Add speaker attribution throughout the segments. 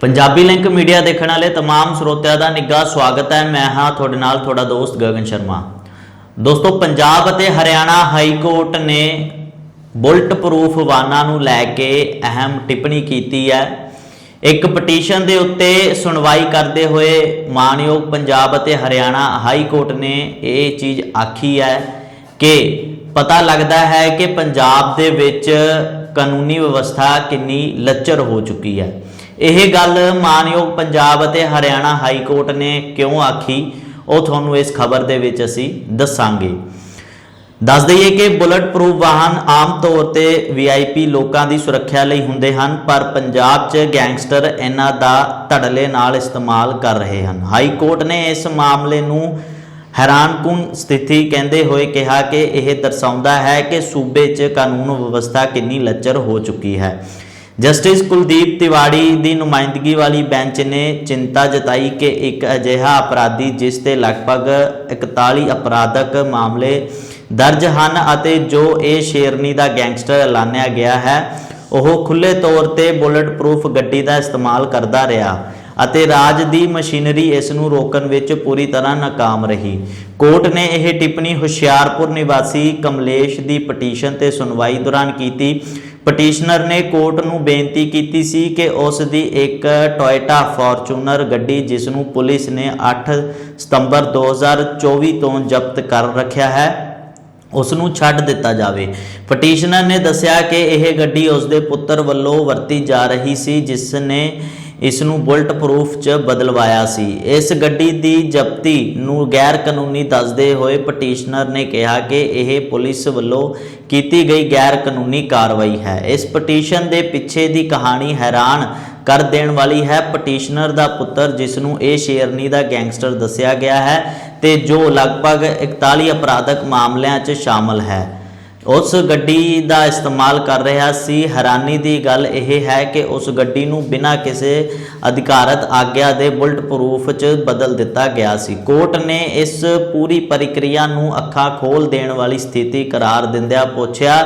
Speaker 1: Punjabi link media ਦੇਖਣ ਵਾਲੇ तमाम ਸਰੋਤਿਆਂ ਦਾ ਨਿੱਘਾ ਸਵਾਗਤ ਹੈ ਮੈਂ ਹਾਂ ਤੁਹਾਡੇ ਨਾਲ ਤੁਹਾਡਾ ਦੋਸਤ ਗਗਨ ਸ਼ਰਮਾ ਦੋਸਤੋ ਪੰਜਾਬ ਅਤੇ ਹਰਿਆਣਾ ਹਾਈ ਕੋਰਟ ਨੇ ਬੁਲਟ ਪ੍ਰੂਫ ਵਾਹਨਾਂ ਨੂੰ ਲੈ ਕੇ ਅਹਿਮ ਟਿੱਪਣੀ ਕੀਤੀ ਹੈ ਇੱਕ ਪਟੀਸ਼ਨ ਦੇ ਉੱਤੇ ਸੁਣਵਾਈ ਕਰਦੇ ਹੋਏ ਮਾਨਯੋਗ ਪੰਜਾਬ ਅਤੇ ਹਰਿਆਣਾ ਹਾਈ ਕੋਰਟ ਨੇ ਇਹ ਚੀਜ਼ ਆਖੀ ਹੈ ਕਿ ਪਤਾ ਲੱਗਦਾ ਹੈ ਕਿ ਪੰਜਾਬ ਦੇ ਵਿੱਚ ਕਾਨੂੰਨੀ ਵਿਵਸਥਾ ਕਿੰਨੀ ਲੱਚਰ ਹੋ ਚੁੱਕੀ ਹੈ ਇਹ ਗੱਲ ਮਾਨਯੋਗ ਪੰਜਾਬ ਅਤੇ ਹਰਿਆਣਾ ਹਾਈ ਕੋਰਟ ਨੇ ਕਿਉਂ ਆਖੀ? ਉਹ ਤੁਹਾਨੂੰ ਇਸ ਖਬਰ ਦੇ ਵਿੱਚ ਅਸੀਂ ਦੱਸਾਂਗੇ। ਦੱਸ ਦਈਏ ਕਿ ਬੁਲਟ ਪ੍ਰੂਫ ਵਾਹਨ ਆਮ ਤੌਰ ਤੇ ਵੀਆਈਪੀ ਲੋਕਾਂ ਦੀ ਸੁਰੱਖਿਆ ਲਈ ਹੁੰਦੇ ਹਨ, ਪਰ ਪੰਜਾਬ 'ਚ ਗੈਂਗਸਟਰ ਇਹਨਾਂ ਦਾ ਧੜਲੇ ਨਾਲ ਇਸਤੇਮਾਲ ਕਰ ਰਹੇ ਹਨ। ਹਾਈ ਕੋਰਟ ਨੇ ਇਸ ਮਾਮਲੇ ਨੂੰ ਹੈਰਾਨਕੁਨ ਸਥਿਤੀ ਕਹਿੰਦੇ ਹੋਏ ਕਿਹਾ ਕਿ ਇਹ ਦਰਸਾਉਂਦਾ ਹੈ ਕਿ ਸੂਬੇ 'ਚ ਕਾਨੂੰਨ ਵਿਵਸਥਾ ਕਿੰਨੀ ਲੱਚਰ ਹੋ ਚੁੱਕੀ ਹੈ। ਜਸਟਿਸ ਕੁਲਦੀਪ ਤਿਵਾੜੀ ਦੀ ਨੁਮਾਇੰਦਗੀ ਵਾਲੀ ਬੈਂਚ ਨੇ ਚਿੰਤਾ ਜਤਾਈ ਕਿ ਇੱਕ ਅਜਿਹਾ ਅਪਰਾਧੀ, ਜਿਸ ਤੇ ਲਗਭਗ 41 ਅਪਰਾਧਕ ਮਾਮਲੇ ਦਰਜ ਹਨ ਅਤੇ ਜੋ ਇਹ ਸ਼ੇਰਨੀ ਦਾ ਗੈਂਗਸਟਰ ਐਲਾਨਿਆ ਗਿਆ ਹੈ, ਉਹ ਖੁੱਲੇ ਤੌਰ ਤੇ ਬੁਲਟ ਪ੍ਰੂਫ ਗੱਡੀ ਦਾ ਇਸਤੇਮਾਲ ਕਰਦਾ ਰਿਹਾ ਅਤੇ ਰਾਜ ਦੀ ਮਸ਼ੀਨਰੀ ਇਸ ਨੂੰ ਰੋਕਣ ਵਿੱਚ ਪੂਰੀ ਤਰ੍ਹਾਂ ਨਾਕਾਮ ਰਹੀ। ਕੋਰਟ ਨੇ ਇਹ ਟਿੱਪਣੀ ਹੁਸ਼ਿਆਰਪੁਰ ਨਿਵਾਸੀ ਕਮਲੇਸ਼ ਦੀ ਪਟੀਸ਼ਨ ਤੇ ਸੁਣਵਾਈ ਦੌਰਾਨ ਕੀਤੀ ਪਟੀਸ਼ਨਰ ਨੇ ਕੋਰਟ ਨੂੰ ਬੇਨਤੀ ਕੀਤੀ ਸੀ ਕਿ ਉਸ ਦੀ ਇੱਕ ਟੋਇਟਾ ਫੋਰਚੂਨਰ ਗੱਡੀ ਜਿਸ ਨੂੰ ਪੁਲਿਸ ਨੇ 8 ਸਤੰਬਰ 2024 ਤੋਂ ਜ਼ਬਤ ਕਰ ਰੱਖਿਆ ਹੈ ਉਸ ਨੂੰ ਛੱਡ ਦਿੱਤਾ ਜਾਵੇ। ਪਟੀਸ਼ਨਰ ਨੇ ਦੱਸਿਆ ਕਿ ਇਹ ਗੱਡੀ ਉਸ ਦੇ ਪੁੱਤਰ ਵੱਲੋਂ ਵਰਤੀ ਜਾ ਰਹੀ ਸੀ, ਜਿਸ ਨੇ ਇਸ ਨੂੰ ਬੁਲਟ ਪ੍ਰੂਫ 'ਚ ਬਦਲਵਾਇਆ ਸੀ। ਇਸ ਗੱਡੀ ਦੀ ਜ਼ਬਤੀ ਨੂੰ ਗੈਰ ਕਾਨੂੰਨੀ ਦੱਸਦੇ ਹੋਏ ਪਟੀਸ਼ਨਰ ਨੇ ਕਿਹਾ ਕਿ ਇਹ ਪੁਲਿਸ ਵੱਲੋਂ ਕੀਤੀ ਗਈ ਗੈਰ ਕਾਨੂੰਨੀ ਕਾਰਵਾਈ ਹੈ। ਇਸ ਪਟੀਸ਼ਨ ਦੇ ਪਿੱਛੇ ਦੀ ਕਹਾਣੀ ਹੈਰਾਨ ਕਰ ਦੇਣ ਵਾਲੀ ਹੈ। ਪਟੀਸ਼ਨਰ ਦਾ ਪੁੱਤਰ ਜਿਸ ਨੂੰ ਇਹ ਸ਼ੇਰਨੀ ਦਾ ਗੈਂਗਸਟਰ ਦੱਸਿਆ ਗਿਆ ਹੈ ਤੇ ਜੋ ਲਗਭਗ 41 ਅਪਰਾਧਕ ਮਾਮਲਿਆਂ 'ਚ ਸ਼ਾਮਲ ਹੈ। ਉਸ ਗੱਡੀ ਦਾ ਇਸਤੇਮਾਲ ਕਰ ਰਿਹਾ ਸੀ। ਹੈਰਾਨੀ ਦੀ ਗੱਲ ਇਹ ਹੈ ਕਿ ਉਸ ਗੱਡੀ ਨੂੰ ਬਿਨਾਂ ਕਿਸੇ ਅਧਿਕਾਰਤ ਆਗਿਆ ਦੇ ਬੁਲਟ ਪ੍ਰੂਫ 'ਚ ਬਦਲ ਦਿੱਤਾ ਗਿਆ ਸੀ। ਕੋਰਟ ਨੇ ਇਸ ਪੂਰੀ ਪ੍ਰਕਿਰਿਆ ਨੂੰ ਅੱਖਾਂ ਖੋਲ ਦੇਣ ਵਾਲੀ ਸਥਿਤੀ ਕਰਾਰ ਦਿੰਦਿਆਂ ਪੁੱਛਿਆ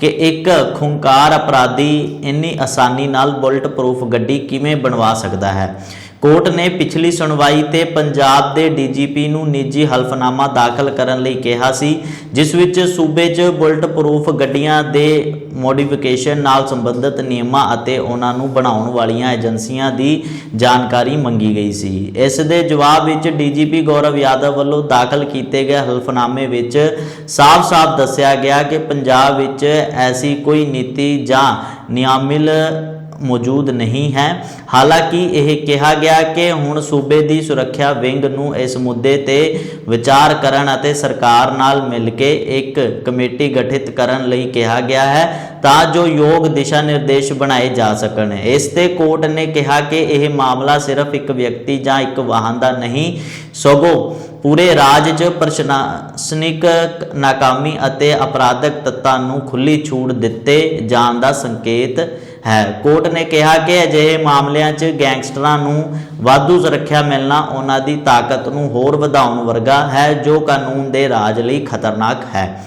Speaker 1: ਕਿ ਇੱਕ ਖੁੰਕਾਰ ਅਪਰਾਧੀ ਇੰਨੀ ਆਸਾਨੀ ਨਾਲ ਬੁਲਟ ਪ੍ਰੂਫ ਗੱਡੀ ਕਿਵੇਂ ਬਣਵਾ ਸਕਦਾ ਹੈ? ਕੋਰਟ ਨੇ ਪਿਛਲੀ ਸੁਣਵਾਈ ਤੇ ਪੰਜਾਬ ਦੇ ਡੀਜੀਪੀ ਨੂੰ ਨਿੱਜੀ ਹਲਫਨਾਮਾ ਦਾਖਲ ਕਰਨ ਲਈ ਕਿਹਾ ਸੀ, ਜਿਸ ਵਿੱਚ ਸੂਬੇ 'ਚ ਬੁਲਟ ਪ੍ਰੂਫ ਗੱਡੀਆਂ ਦੇ ਮੋਡੀਫਿਕੇਸ਼ਨ ਨਾਲ ਸੰਬੰਧਿਤ ਨਿਯਮਾਂ ਅਤੇ ਉਹਨਾਂ ਨੂੰ ਬਣਾਉਣ ਵਾਲੀਆਂ ਏਜੰਸੀਆਂ ਦੀ ਜਾਣਕਾਰੀ ਮੰਗੀ ਗਈ ਸੀ। ਇਸ ਦੇ ਜਵਾਬ ਵਿੱਚ ਡੀਜੀਪੀ ਗੌਰਵ ਯਾਦਵ ਵੱਲੋਂ ਦਾਖਲ ਕੀਤੇ ਗਏ ਹਲਫਨਾਮੇ ਵਿੱਚ ਸਾਫ਼-ਸਾਫ਼ ਦੱਸਿਆ ਗਿਆ ਕਿ ਪੰਜਾਬ ਵਿੱਚ ਐਸੀ ਕੋਈ ਨੀਤੀ ਜਾਂ ਨਿਯਮਿਲ ਮੌਜੂਦ ਨਹੀਂ ਹੈ। ਹਾਲਾਂਕਿ ਇਹ ਕਿਹਾ ਗਿਆ ਕਿ ਹੁਣ ਸੂਬੇ ਦੀ ਸੁਰੱਖਿਆ ਵਿੰਗ ਨੂੰ ਇਸ ਮੁੱਦੇ ਤੇ ਵਿਚਾਰ ਕਰਨ ਅਤੇ ਸਰਕਾਰ ਨਾਲ ਮਿਲ ਕੇ ਇੱਕ ਕਮੇਟੀ ਗਠਿਤ ਕਰਨ ਲਈ ਕਿਹਾ ਗਿਆ ਹੈ ਤਾਂ ਜੋ ਯੋਗ ਦਿਸ਼ਾ ਨਿਰਦੇਸ਼ ਬਣਾਏ ਜਾ ਸਕਣ। ਇਸ ਤੇ ਕੋਰਟ ਨੇ ਕਿਹਾ ਕਿ ਇਹ ਮਾਮਲਾ ਸਿਰਫ ਇੱਕ ਵਿਅਕਤੀ ਜਾਂ ਇੱਕ ਵਾਹਨ ਦਾ ਨਹੀਂ, ਸਗੋਂ ਪੂਰੇ ਰਾਜ 'ਚ ਪ੍ਰਸ਼ਾਸਨਿਕ ਨਾਕਾਮੀ ਅਤੇ ਅਪਰਾਧਕ ਤੱਤਾਂ ਨੂੰ ਖੁੱਲੀ ਛੂਟ ਦਿੱਤੇ ਜਾਣ ਦਾ ਸੰਕੇਤ ਹੈ। ਕੋਰਟ ਨੇ ਕਿਹਾ ਕਿ ਅਜਿਹੇ ਮਾਮਲਿਆਂ 'ਚ ਗੈਂਗਸਟਰਾਂ ਨੂੰ ਵਾਧੂ ਸੁਰੱਖਿਆ ਮਿਲਣਾ ਉਹਨਾਂ ਦੀ ਤਾਕਤ ਨੂੰ ਹੋਰ ਵਧਾਉਣ ਵਰਗਾ ਹੈ, ਜੋ ਕਾਨੂੰਨ ਦੇ ਰਾਜ ਲਈ ਖਤਰਨਾਕ ਹੈ।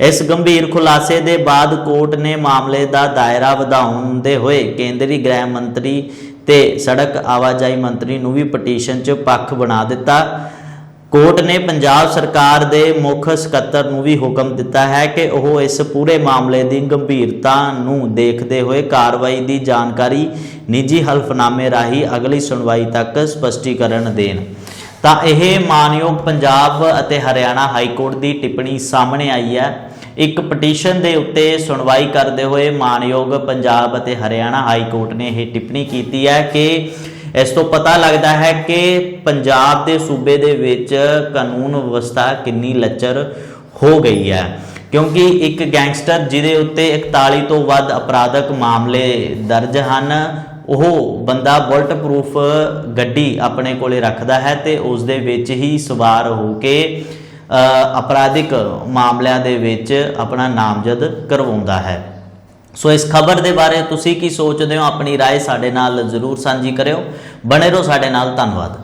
Speaker 1: ਇਸ ਗੰਭੀਰ ਖੁਲਾਸੇ ਦੇ ਬਾਅਦ ਕੋਰਟ ਨੇ ਮਾਮਲੇ ਦਾ ਦਾਇਰਾ ਵਧਾਉਂਦੇ ਹੋਏ ਕੇਂਦਰੀ ਗ੍ਰਹਿ ਮੰਤਰੀ ਤੇ ਸੜਕ ਆਵਾਜਾਈ ਮੰਤਰੀ ਨੂੰ ਵੀ ਪਟੀਸ਼ਨ 'ਚ ਪੱਖ ਬਣਾ ਦਿੱਤਾ। ਕੋਰਟ ਨੇ ਪੰਜਾਬ ਸਰਕਾਰ ਦੇ ਮੁੱਖ ਸਕੱਤਰ ਨੂੰ ਵੀ ਹੁਕਮ ਦਿੱਤਾ ਹੈ ਕਿ ਉਹ ਇਸ ਪੂਰੇ ਮਾਮਲੇ ਦੀ ਗੰਭੀਰਤਾ ਨੂੰ ਦੇਖਦੇ ਹੋਏ ਕਾਰਵਾਈ ਦੀ ਜਾਣਕਾਰੀ ਨਿੱਜੀ ਹਲਫਨਾਮੇ ਰਾਹੀਂ ਅਗਲੀ ਸੁਣਵਾਈ ਤੱਕ ਸਪਸ਼ਟੀਕਰਨ ਦੇਣ। ਤਾਂ ਇਹ ਮਾਨਯੋਗ ਪੰਜਾਬ ਅਤੇ ਹਰਿਆਣਾ ਹਾਈ ਕੋਰਟ ਦੀ ਟਿੱਪਣੀ ਸਾਹਮਣੇ ਆਈ ਹੈ। ਇੱਕ ਪਟੀਸ਼ਨ ਦੇ ਉੱਤੇ ਸੁਣਵਾਈ ਕਰਦੇ ਹੋਏ ਮਾਨਯੋਗ ਪੰਜਾਬ ਅਤੇ ਹਰਿਆਣਾ ਹਾਈ ਕੋਰਟ ਨੇ ਇਹ ਟਿੱਪਣੀ ਕੀਤੀ ਹੈ ਕਿ ਇਸ ਤੋਂ ਪਤਾ ਲੱਗਦਾ ਹੈ ਕਿ ਪੰਜਾਬ ਦੇ ਸੂਬੇ ਦੇ ਵਿੱਚ ਕਾਨੂੰਨ ਵਿਵਸਥਾ ਕਿੰਨੀ ਲੱਚਰ ਹੋ ਗਈ ਹੈ। ਕਿਉਂਕਿ ਇੱਕ ਗੈਂਗਸਟਰ ਜਿਹਦੇ ਉੱਤੇ 41 ਤੋਂ ਵੱਧ ਅਪਰਾਧਕ ਮਾਮਲੇ ਦਰਜ ਹਨ, ਉਹ ਬੰਦਾ ਬੁਲਟ ਪ੍ਰੂਫ ਗੱਡੀ ਆਪਣੇ ਕੋਲੇ ਰੱਖਦਾ ਹੈ ਤੇ ਉਸ ਦੇ ਵਿੱਚ ਹੀ ਸਵਾਰ ਹੋ ਕੇ ਅਪਰਾਧਿਕ ਮਾਮਲਿਆਂ ਦੇ ਵਿੱਚ ਆਪਣਾ ਨਾਮਜ਼ਦ ਕਰਵਾਉਂਦਾ ਹੈ। ਸੋ ਇਸ ਖਬਰ ਦੇ ਬਾਰੇ ਤੁਸੀਂ ਕੀ ਸੋਚਦੇ ਹੋ ਆਪਣੀ رائے ਸਾਡੇ ਨਾਲ ਜ਼ਰੂਰ ਸਾਂਝੀ ਕਰਿਓ ਬਣੇ ਰਹੋ ਸਾਡੇ ਨਾਲ ਧੰਨਵਾਦ